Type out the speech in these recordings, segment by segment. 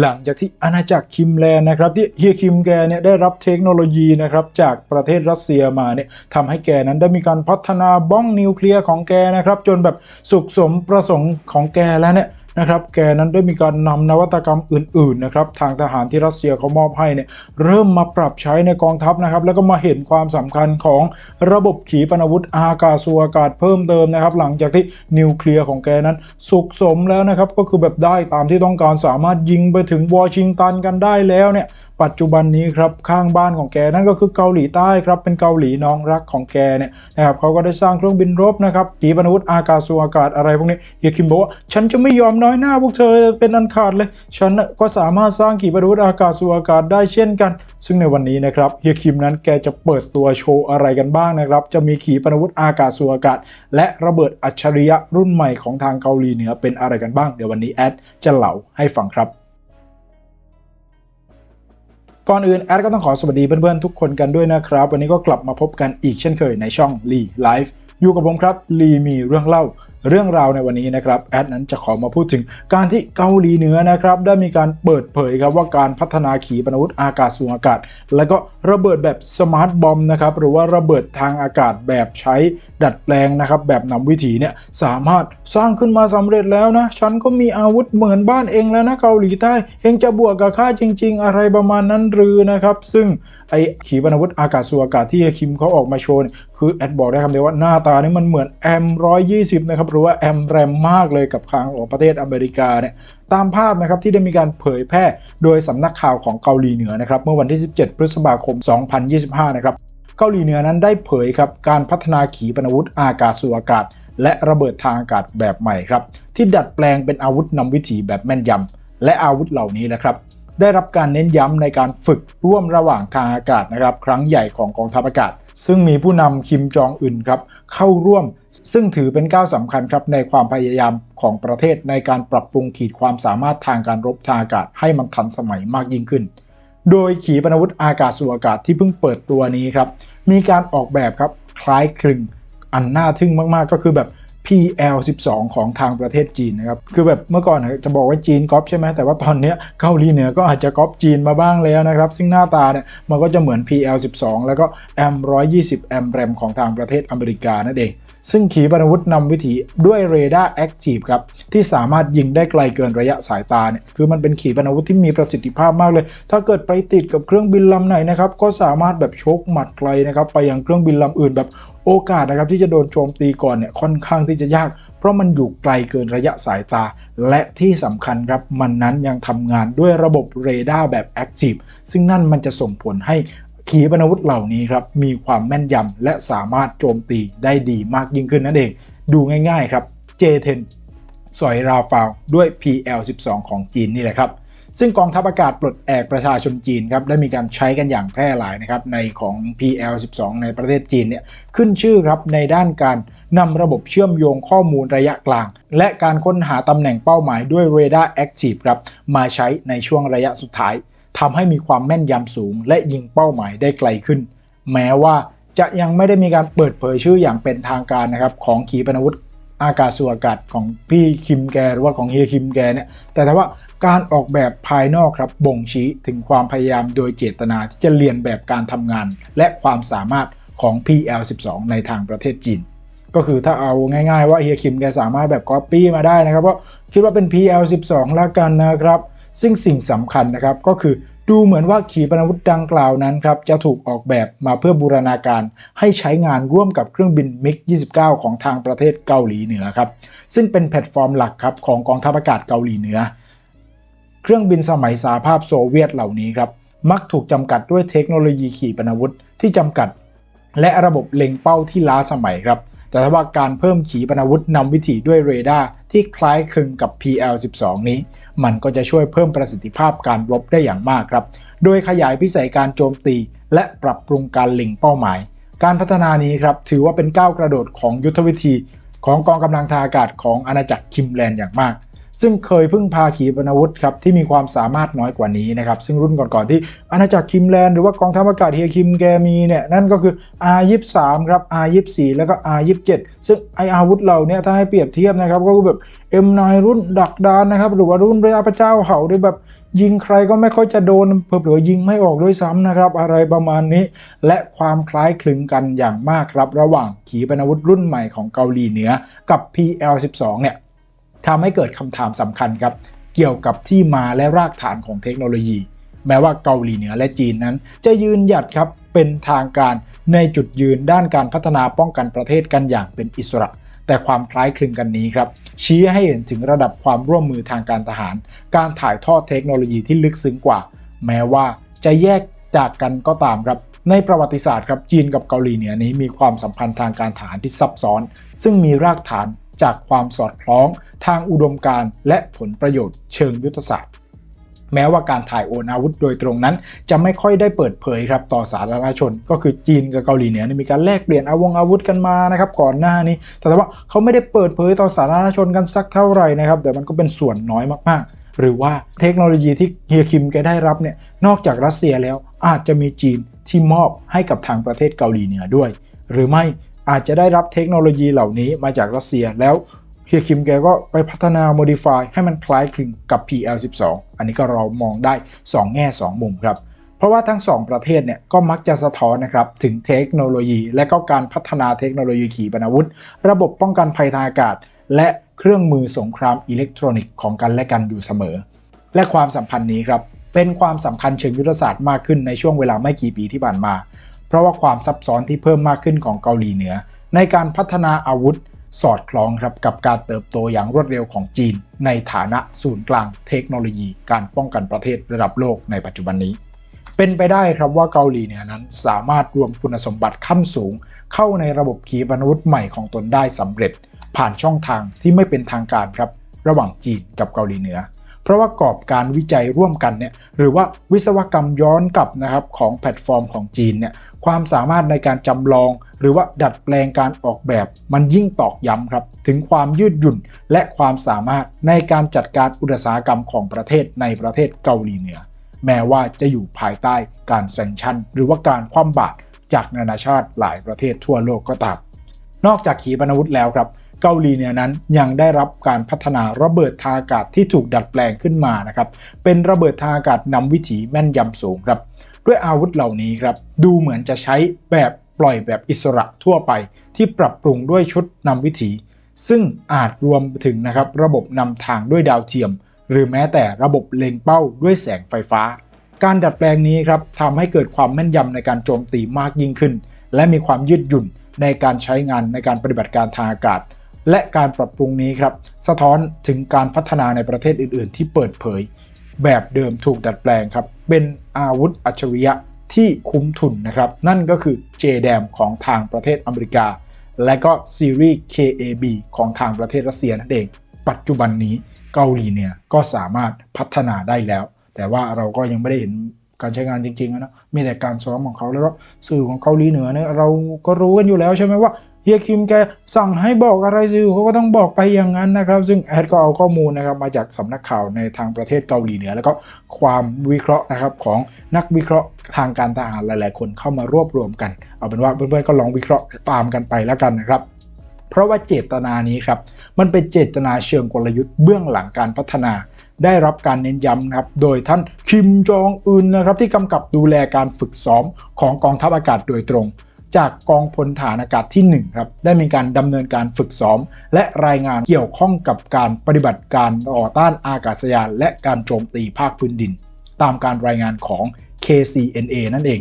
หลังจากที่อาณาจักรคิมแลนด์นะครับที่เฮียคิมแกเนี่ยได้รับเทคโนโลยีนะครับจากประเทศรัสเซียมาเนี่ยทำให้แกนั้นได้มีการพัฒนาบ้องนิวเคลียร์ของแกนะครับจนแบบสุขสมประสงค์ของแกแล้วเนี่ย นะครับแกนั้นได้มีการนำนวัตกรรมอื่นๆนะครับทางทหารที่รัสเซียเขามอบให้เนี่ยเริ่มมาปรับใช้ในกองทัพนะครับแล้วก็มาเห็นความสำคัญของระบบขีปนาวุธอากาศสูอากาศเพิ่มเติมนะครับหลังจากที่นิวเคลียร์ของแกนั้นสุขสมแล้วนะครับก็คือแบบได้ตามที่ต้องการสามารถยิงไปถึงวอชิงตันกันได้แล้วเนี่ย ปัจจุบันนี้ครับข้างบ้านของแกนั่นก็คือเกาหลีใต้ครับเป็นเกาหลีน้องรักของแกเนี่ยนะครับเขาก็ได้สร้างเครื่องบินรบนะครับขีปนาวุธอากาศสูอากาศอะไรพวกนี้เฮียคิมบอกว่าฉันจะไม่ยอมน้อยหน้าพวกเธอเป็นอันขาดเลย ฉันก็สามารถสร้างขีปนาวุธอากาศสูอากาศได้เช่นกัน ซึ่งในวันนี้นะครับเฮียคิมนั้นแกจะเปิดตัวโชว์อะไรกันบ้างนะครับจะมีขีปนาวุธอากาศสูอากาศ และระเบิดอัจฉริยะรุ่นใหม่ของทางเกาหลีเหนือเป็นอะไรกันบ้างเดี๋ยววันนี้แอดจะเล่าให้ฟังครับ ก่อนอื่นแอดก็ต้องขอสวัสดีเพื่อนๆทุกคนกันด้วยนะครับ วันนี้ก็กลับมาพบกันอีกเช่นเคยในช่องลีไลฟ์อยู่กับผมครับลีมีเรื่องเล่าเรื่องราวในวันนี้นะครับแอดนั้นจะขอมาพูดถึงการที่เกาหลีเหนือนะครับได้มีการเปิดเผยครับว่าการพัฒนาขีปนาวุธอากาศสูงอากาศ และก็ระเบิดแบบสมาร์ทบอมนะครับหรือว่าระเบิดทางอากาศแบบใช้ ดัดแปลงนะครับแบบนำวิถีเนี่ยสามารถสร้างขึ้นมาสำเร็จแล้วนะฉันก็มีอาวุธเหมือนบ้านเองแล้วนะเกาหลีใต้ เองจะบวกกับข้าจริง ๆ อะไรประมาณนั้นหรือนะครับ ซึ่งไอขีปนาวุธอากาศสูอากาศที่คิมเขาออกมาโชว์คือแอดบอกได้คำเดียวว่าหน้าตานี่มันเหมือนแอม120นะครับหรือว่าแอมแรมมากเลยกับทางของประเทศอเมริกาเนี่ยตามภาพนะครับที่ได้มีการเผยแพร่โดยสำนักข่าวของเกาหลีเหนือนะครับเมื่อวันที่ 17 พฤษภาคม 2025 นะครับ เกาหลีเหนือนั้นได้เผยครับการพัฒนาขีปนาวุธอากาศสู่อากาศ และระเบิดทางอากาศแบบใหม่ครับที่ดัดแปลงเป็นอาวุธนำวิถีแบบแม่นยำและอาวุธเหล่านี้นะครับได้รับการเน้นย้ำในการฝึกร่วมระหว่างทางอากาศนะครับครั้งใหญ่ของกองทัพอากาศ ซึ่งมีผู้นำคิมจองอึนครับเข้าร่วม ซึ่งถือเป็นก้าวสำคัญครับในความพยายามของประเทศในการปรับปรุงขีดความสามารถทางการรบทางอากาศให้มันทันสมัยมากยิ่งขึ้น โดยขีปนาวุธอากาศสู่อากาศที่เพิ่งเปิดตัวนี้ครับ มีการออกแบบครับคล้ายคลึงอันน่าทึ่งมากๆ ก็คือแบบ PL12 ของทางประเทศจีนนะครับ คือแบบเมื่อก่อนจะบอกว่าจีนก๊อปใช่ไหมแต่ว่าตอนนี้เกาหลีเหนือก็อาจจะก๊อปจีนมาบ้างแล้วนะครับ ซึ่งหน้าตาเนี่ยมันก็จะเหมือน PL12 แล้วก็ M120 M RAM ของทางประเทศอเมริกานั่นเอง ซึ่งขีปนาวุธนำวิถีด้วยเรดาร์แอคทีฟครับ ที่สามารถยิงได้ไกลเกินระยะสายตาเนี่ย คือมันเป็นขีปนาวุธที่มีประสิทธิภาพมากเลย ถ้าเกิดไปติดกับเครื่องบินลำไหนนะครับ ก็สามารถแบบชกหมัดไกลนะครับไปยังเครื่องบินลำอื่นแบบ โอกาสนะครับที่จะโดนโจมตีก่อนเนี่ยค่อนข้างที่จะยาก เพราะมันอยู่ไกลเกินระยะสายตา และที่สำคัญครับมันนั้นยังทำงานด้วยระบบเรดาร์แบบแอคทีฟซึ่งนั่นมันจะส่งผลให้ขีปนาวุธเหล่านี้ครับมีความแม่นยำและสามารถโจมตีได้ดีมากยิ่งขึ้นนั่นเอง ดูง่ายๆครับ J10 สอยราฟาวด้วย PL12 ของจีนนี่แหละครับ ซึ่งกองทัพอากาศปลดแอกประชาชนจีนครับได้มีการใช้กันอย่างแพร่หลายนะครับในของ PL12 ในประเทศจีนเนี่ยขึ้นชื่อครับในด้านการนำระบบเชื่อมโยงข้อมูลระยะกลาง และการค้นหาตำแหน่งเป้าหมายด้วย Radar Active ครับมาใช้ในช่วงระยะสุดท้ายทำให้มีความแม่นยำสูง และยิงเป้าหมายได้ไกลขึ้น แม้ว่าจะยังไม่ได้มีการเปิดเผยชื่ออย่างเป็นทางการนะครับของขีปนาวุธอากาศสู่อากาศของพี่คิมแกหรือว่าของเฮียคิมแกเนี่ยแต่ถ้าว่า การออกแบบภายนอกครับบ่งชี้ถึงความพยายามโดยเจตนาที่จะเรียนแบบการทำงาน และความสามารถของ PL12 ในทางประเทศจีน ก็คือถ้าเอาง่ายๆว่าเฮียคิมแกสามารถแบบก๊อปปี้มาได้นะครับก็คิดว่าเป็น PL12 แล้วกันนะครับ ซึ่งสิ่งสำคัญนะครับก็คือดูเหมือนว่าขีปนาวุธดังกล่าวนั้นครับจะถูกออกแบบมาเพื่อบูรณาการให้ใช้งานร่วมกับเครื่องบิน MiG-29 ของทางประเทศเกาหลีเหนือครับซึ่งเป็นแพลตฟอร์มหลักครับของกองทัพอากาศเกาหลีเหนือ เครื่องบินสมัยสหภาพโซเวียตเหล่านี้ครับมักถูกจำกัดด้วยเทคโนโลยีขีปนาวุธที่จำกัด และระบบเล็งเป้าที่ล้าสมัยครับ แต่ถ้าว่าการเพิ่มขีปนาวุธนำวิถีด้วยเรดาร์ที่คล้ายคลึงกับ PL12 นี้ มันก็จะช่วยเพิ่มประสิทธิภาพการรบได้อย่างมากครับ โดยขยายพิสัยการโจมตี และปรับปรุงการเล็งเป้าหมาย การพัฒนานี้ครับถือว่าเป็นก้าวกระโดดของยุทธวิธี ของกองกำลังทางอากาศของอาณาจักรคิมแลนด์อย่างมาก ซึ่งเคยพึ่งพาขีปนาวุธครับที่มีความสามารถน้อยกว่านี้นะครับ ซึ่งรุ่นก่อนๆที่อาณาจักรคิมแลนด์หรือว่ากองทัพอากาศเฮียคิมแกมีเนี่ยนั่นก็คือ R23 ครับ R24 แล้วก็ R27 ซึ่งไออาวุธเหล่านี้ถ้าให้เปรียบเทียบนะครับก็คือแบบ M9 รุ่นดักดานนะครับหรือว่ารุ่นระยะพระเจ้าเขาด้วยแบบยิงใครก็ไม่ค่อยจะโดนเผื่อยิงไม่ออกด้วยซ้ำนะครับ อะไรประมาณนี้ และความคล้ายคลึงกันอย่างมากครับ ระหว่างขีปนาวุธรุ่นใหม่ของเกาหลีเหนือกับ PL12 เนี่ย ทำให้เกิดคำถามสำคัญครับเกี่ยวกับที่มาและรากฐานของเทคโนโลยี แม้ว่าเกาหลีเหนือและจีนนั้น จะยืนหยัดครับเป็นทางการในจุดยืนด้านการพัฒนาป้องกันประเทศกันอย่างเป็นอิสระ แต่ความคล้ายคลึงกันนี้ครับชี้ให้เห็นถึงระดับความร่วมมือทางการทหาร การถ่ายทอดเทคโนโลยีที่ลึกซึ้งกว่า แม้ว่าจะแยกจากกันก็ตามครับในประวัติศาสตร์ครับจีนกับเกาหลีเหนือนี้มีความสัมพันธ์ทางการทหารที่ซับซ้อน ซึ่งมีรากฐาน จากความสอดคล้องทางอุดมการณ์และผลประโยชน์เชิงยุทธศาสตร์ แม้ว่าการถ่ายโอนอาวุธโดยตรงนั้น จะไม่ค่อยได้เปิดเผยครับต่อสาธารณชน ก็คือจีนกับเกาหลีเหนือมีการแลกเปลี่ยนอาวงอาวุธกันมานะครับก่อนหน้านี้ แต่ว่าเขาไม่ได้เปิดเผยต่อสาธารณชนกันสักเท่าไหร่นะครับแต่มันก็เป็นส่วนน้อยมากๆหรือว่าเทคโนโลยีที่เฮียคิมแกได้รับเนี่ยนอกจากรัสเซียแล้วอาจจะมีจีนที่มอบให้กับทางประเทศเกาหลีเหนือด้วย หรือไม่ อาจจะได้รับเทคโนโลยีเหล่านี้มาจากรัสเซียแล้วเฮียคิมแกก็ไปพัฒนา modify ให้มันคล้ายคลึงกับ PL12 อันนี้ก็เรามองได้ 2 แง่ 2 มุมครับ เพราะว่าทั้ง 2 ประเทศเนี่ยก็มักจะสะท้อนนะครับ ถึงเทคโนโลยี และก็การพัฒนาเทคโนโลยีขีปนาวุธ ระบบป้องกันภัยทางอากาศ และเครื่องมือสงครามอิเล็กทรอนิกส์ของกันและกันอยู่เสมอ และความสัมพันธ์นี้ครับเป็นความสำคัญเชิงยุทธศาสตร์มากขึ้นในช่วงเวลาไม่กี่ปีที่ผ่านมา เพราะว่าความซับซ้อนที่เพิ่มมากขึ้นของเกาหลีเหนือ ในการพัฒนาอาวุธสอดคล้องครับกับการเติบโตอย่างรวดเร็วของจีน ในฐานะศูนย์กลางเทคโนโลยี การป้องกันประเทศระดับโลกในปัจจุบันนี้ เป็นไปได้ครับว่าเกาหลีเหนือนั้นสามารถรวมคุณสมบัติขั้นสูง เข้าในระบบขีปนาวุธใหม่ของตนได้สำเร็จ ผ่านช่องทางที่ไม่เป็นทางการครับระหว่างจีนกับเกาหลีเหนือ เพราะว่ากรอบการวิจัยร่วมกันเนี่ยหรือว่าวิศวกรรมย้อนกลับนะครับของแพลตฟอร์มของจีนเนี่ยความสามารถในการจำลอง หรือว่าดัดแปลงการออกแบบ มันยิ่งตอกย้ำครับ ถึงความยืดหยุ่นและความสามารถในการจัดการอุตสาหกรรมของประเทศในประเทศเกาหลีเหนือ แม้ว่าจะอยู่ภายใต้การแซงชั่น หรือว่าการคว่ำบาตรจากนานาชาติหลายประเทศทั่วโลกก็ตามนอกจากขีปนาวุธแล้วครับ เกาหลีเหนือนั้นยังได้รับการพัฒนาระเบิดทางอากาศที่ถูกดัดแปลงขึ้นมานะครับเป็นระเบิดทางอากาศนำวิถีแม่นยำสูงครับด้วยอาวุธเหล่านี้ครับดูเหมือนจะใช้แบบปล่อยแบบอิสระทั่วไป ที่ปรับปรุงด้วยชุดนำวิถี ซึ่งอาจรวมถึงนะครับระบบนำทางด้วยดาวเทียม หรือแม้แต่ระบบเล็งเป้าด้วยแสงไฟฟ้า การดัดแปลงนี้ครับทำให้เกิดความแม่นยำในการโจมตีมากยิ่งขึ้น และมีความยืดหยุ่นในการใช้งานในการปฏิบัติการทางอากาศ และการปรับปรุงนี้ครับสะท้อนถึงการพัฒนาในประเทศอื่น ๆ ที่เปิดเผย แบบเดิมถูกดัดแปลงครับ เป็นอาวุธอัจฉริยะที่คุ้มทุนนะครับ นั่นก็คือ JDAM ของทางประเทศอเมริกา และก็ซีรีส์ KAB ของทางประเทศรัสเซียนั่นเอง ปัจจุบันนี้เกาหลีเนี่ยก็สามารถพัฒนาได้แล้ว แต่ว่าเราก็ยังไม่ได้เห็น การใช้งานจริงๆนะมีแต่การซ้อมของเขาแล้วก็สื่อของเกาหลีเหนือเนี่ยเราก็รู้กันอยู่แล้วใช่ไหมว่าเฮียคิมแกสั่งให้บอกอะไรสื่อเขาก็ต้องบอกไปอย่างนั้นนะครับ ซึ่งแอดก็เอาข้อมูลนะครับมาจากสำนักข่าวในทางประเทศเกาหลีเหนือ แล้วก็ความวิเคราะห์นะครับของนักวิเคราะห์ทางการทหารหลาย ๆ คนเข้ามารวบรวมกัน เอาเป็นว่าเพื่อนๆก็ลองวิเคราะห์ตามกันไปแล้วกันนะครับ เพราะว่าเจตนานี้ครับมันเป็นเจตนาเชิงกลยุทธ์เบื้องหลังการพัฒนา ได้รับการเน้นย้ำนะครับโดยท่านคิมจองอึนนะครับที่กำกับดูแลการฝึกซ้อมของกองทัพอากาศโดยตรง จากกองพลฐานอากาศที่1ครับได้มีการดำเนินการฝึกซ้อม และรายงานเกี่ยวข้องกับการปฏิบัติการต่อต้านอากาศยาน และการโจมตีภาคพื้นดิน ตามการรายงานของ KCNA นั่นเอง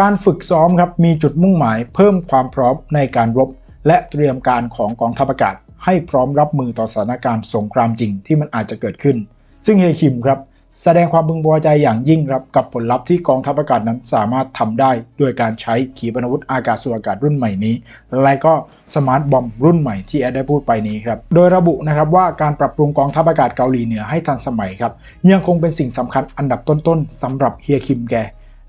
การฝึกซ้อมครับมีจุดมุ่งหมายเพิ่มความพร้อมในการรบ และเตรียมการของกองทัพอากาศ ให้พร้อมรับมือต่อสถานการณ์สงครามจริงที่มันอาจจะเกิดขึ้น ซึ่งเฮคิมครับแสดงความพึงพอใจอย่างยิ่งครับกับผลลัพธ์ที่กองทัพอากาศนั้นสามารถทำได้ โดยการใช้ขีปนาวุธอากาศสู่อากาศรุ่นใหม่นี้ และก็สมาร์ทบอมรุ่นใหม่ที่แอดได้พูดไปนี้ครับ โดยระบุนะครับว่าการปรับปรุงกองทัพอากาศเกาหลีเหนือให้ทันสมัยครับ ยังคงเป็นสิ่งสำคัญอันดับต้นๆสำหรับเฮียคิมแก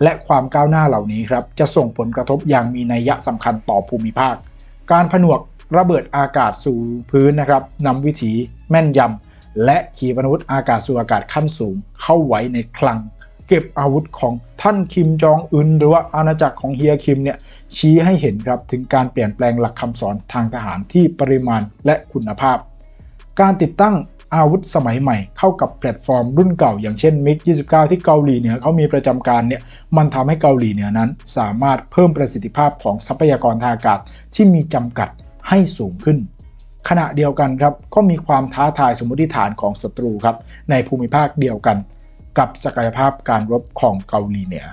และความก้าวหน้าเหล่านี้ครับจะส่งผลกระทบอย่างมีนัยสำคัญต่อภูมิภาค การผนวกระเบิดอากาศสู่พื้นนะครับนำวิถีแม่นยำและขีปนาวุธอากาศสู่อากาศขั้นสูง เข้าไว้ในคลัง เก็บอาวุธของท่านคิมจองอึนหรือว่าอาณาจักรของเฮียคิมเนี่ยชี้ให้เห็นครับถึงการเปลี่ยนแปลงหลักคำสอนทางทหารที่ปริมาณและคุณภาพ การติดตั้ง อาวุธสมัยใหม่เข้ากับแพลตฟอร์มรุ่นเก่า อย่างเช่น MiG-29 ที่เกาหลีเหนือเขามีประจำการเนี่ยมันทำให้เกาหลีเหนือนั้น สามารถเพิ่มประสิทธิภาพของทรัพยากรทางอากาศที่มีจำกัดให้สูงขึ้น ขณะเดียวกันครับก็มีความท้าทายสมมติฐานของศัตรูครับในภูมิภาคเดียวกัน กับศักยภาพการรบของเกาหลีเหนือ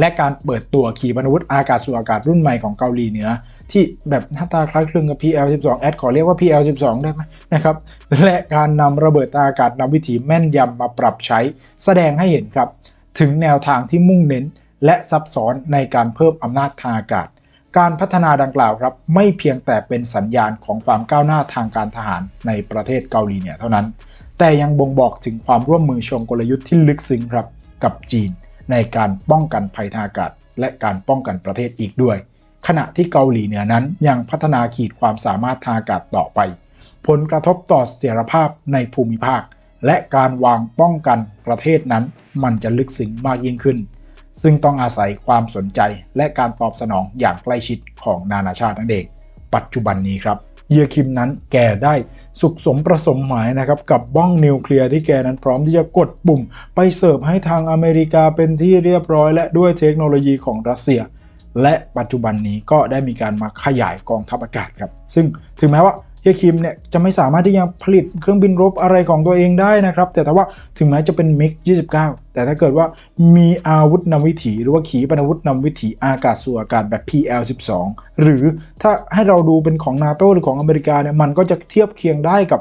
และการเปิดตัวขีปนาวุธอากาศสู่อากาศรุ่นใหม่ของเกาหลีเหนือ ที่แบบหน้าตาคล้ายคลึงกับ PL12 แอดขอเรียกว่า PL12 ได้ไหมนะครับ และการนำระเบิดทาอากาศนำวิถีแม่นยำมาปรับใช้ แสดงให้เห็นครับ ถึงแนวทางที่มุ่งเน้น และซับซ้อนในการเพิ่มอำนาจทางอากาศ การพัฒนาดังกล่าวครับไม่เพียงแต่เป็นสัญญาณของความก้าวหน้าทางการทหารในประเทศเกาหลีเหนือเท่านั้น แต่ยังบ่งบอกถึงความร่วมมือเชงกลยุทธ์ที่ลึกซึ้งครับกับจีน ในการป้องกันภัยทางอากาศ และการป้องกันประเทศอีกด้วย ขณะที่เกาหลีเหนือนั้นยังพัฒนาขีดความสามารถทางอากาศต่อไป ผลกระทบต่อเสถียรภาพในภูมิภาค และการวางป้องกันประเทศนั้นมันจะลึกซึ้งมากยิ่งขึ้น ซึ่งต้องอาศัยความสนใจและการตอบสนองอย่างใกล้ชิดของนานาชาตินั่นเองปัจจุบันนี้ครับเยคิมนั้นแกได้สุขสมประสมหมายนะครับกับบ้องนิวเคลียร์ที่แกนั้นพร้อมที่จะกดปุ่ม ไปเสิร์ฟให้ทางอเมริกาเป็นที่เรียบร้อยและด้วยเทคโนโลยีของรัสเซีย และปัจจุบันนี้ก็ได้มีการมาขยายกองทัพอากาศครับ ซึ่งถึงแม้ว่าเฮียคิมเนี่ยจะไม่สามารถที่จะผลิตเครื่องบินรบอะไรของตัวเองได้นะครับ แต่ถ้าว่าถึงแม้จะเป็นมิก 29 แต่ถ้าเกิดว่ามีอาวุธนำวิถี หรือว่าขีปนาวุธนำวิถีอากาศสู่อากาศแบบ PL12 หรือถ้าให้เราดูเป็นของนาโตหรือของอเมริกาเนี่ยมันก็จะเทียบเคียงได้กับ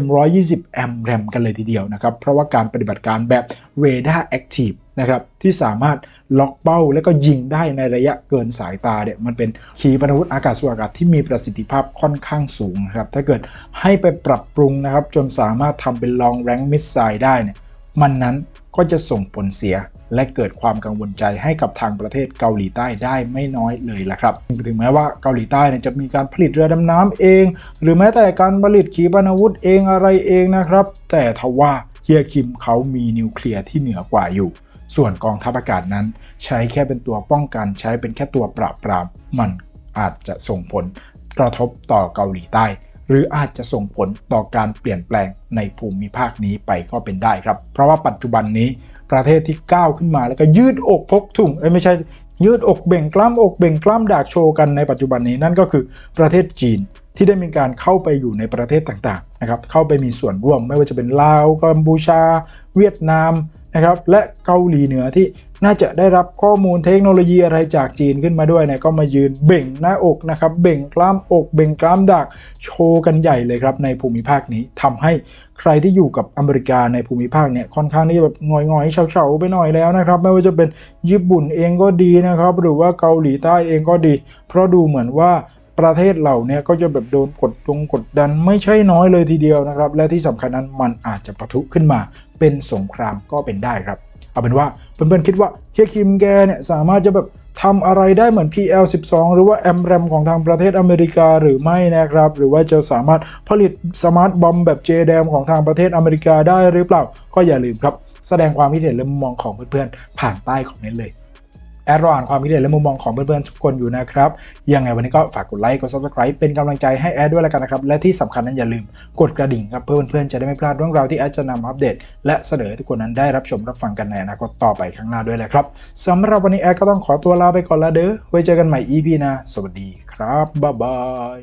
m120 mram กันเลยทีเดียวนะครับ เพราะว่าการปฏิบัติการแบบ Radar Active นะครับที่สามารถล็อกเป้าและก็ยิงได้ในระยะเกินสายตาเนี่ยมันเป็นขีปนาวุธอากาศสู่อากาศที่มีประสิทธิภาพค่อนข้างสูงนะครับถ้าเกิดให้ไปปรับปรุงนะครับจนสามารถทำเป็น long range missile ได้เนี่ยมันนั้นก็จะส่งผลเสียและเกิดความกังวลใจให้กับทางประเทศเกาหลีใต้ได้ไม่น้อยเลยละครับถึงแม้ว่าเกาหลีใต้เนี่ยจะมีการผลิตเรือดำน้ำเอง หรือแม้แต่การผลิตขีปนาวุธเองอะไรเองนะครับ แต่ทว่าเฮียคิมเขามีนิวเคลียร์ที่เหนือกว่าอยู่ ส่วนกองทัพอากาศนั้น ใช้แค่เป็นตัวป้องกันใช้เป็นแค่ตัวปราบปราม มันอาจจะส่งผลกระทบต่อเกาหลีใต้ หรืออาจจะส่งผลต่อการเปลี่ยนแปลงในภูมิภาคนี้ไปก็เป็นได้ครับ เพราะว่าปัจจุบันนี้ประเทศที่ก้าวขึ้นมาแล้วก็ยืดอกพกถุงเอ้ยไม่ใช่ยืดอกเบ่งกล้ามอกเบ่งกล้ามดากโชว์กันในปัจจุบันนี้นั่นก็คือประเทศจีน ที่ได้มีการเข้าไปอยู่ในประเทศต่างๆนะครับเข้าไปมีส่วนร่วมไม่ว่าจะเป็นลาวกัมพูชา เวียดนามนะครับและเกาหลีเหนือที่น่าจะได้รับข้อมูลเทคโนโลยีอะไรจากจีนขึ้นมาด้วยเนี่ยก็มายืนเบ่งหน้าอกนะครับเบ่งกล้ามอกเบ่งกล้ามดักโชว์กันใหญ่เลยครับในภูมิภาคนี้ทำให้ใครที่อยู่กับอเมริกาในภูมิภาคเนี่ยค่อนข้างที่จะแบบงอยๆเฉาๆไปหน่อยแล้วนะครับไม่ว่าจะเป็นญี่ปุ่นเองก็ดีนะครับหรือว่าเกาหลีใต้เองก็ดี เพราะดูเหมือนว่า ประเทศเหล่านี้ก็จะแบบโดนกดตรงกดดันไม่ใช่น้อยเลยทีเดียวนะครับ และที่สำคัญนั้นมันอาจจะปะทุขึ้นมาเป็นสงครามก็เป็นได้ครับ เอาเป็นว่าเพื่อนๆคิดว่าเฮียคิมแกเนี่ยสามารถจะแบบทำอะไรได้เหมือน PL12 หรือว่า m r a m ของทางประเทศอเมริกาหรือไม่นะครับ หรือว่าจะสามารถผลิตสมาร์ทบอมแบบ JDAM ของทางประเทศอเมริกาได้หรือเปล่า ก็อย่าลืมครับ แสดงความคิดเห็นและมุมมองของเพื่อนๆผ่านใต้คอมเมนต์เลย แอดรออ่านความคิดเห็นและมุมมองของเพื่อนๆทุกคนอยู่นะครับ ยังไงวันนี้ก็ฝากกดไลค์กด subscribe เป็นกำลังใจให้แอดด้วยแล้วกันนะครับ และที่สำคัญนั้นอย่าลืมกดกระดิ่งครับเพื่อเพื่อนๆจะได้ไม่พลาดเรื่องราวที่แอดจะนำมาอัปเดต และเสนอทุกคนนั้นได้รับชมรับฟังกันในอนาคตต่อไปข้างหน้าด้วยแหละครับสำหรับวันนี้แอดก็ต้องขอตัวลาไปก่อนละเด้อไว้เจอกันใหม่ EP หน้าสวัสดีครับบ๊ายบาย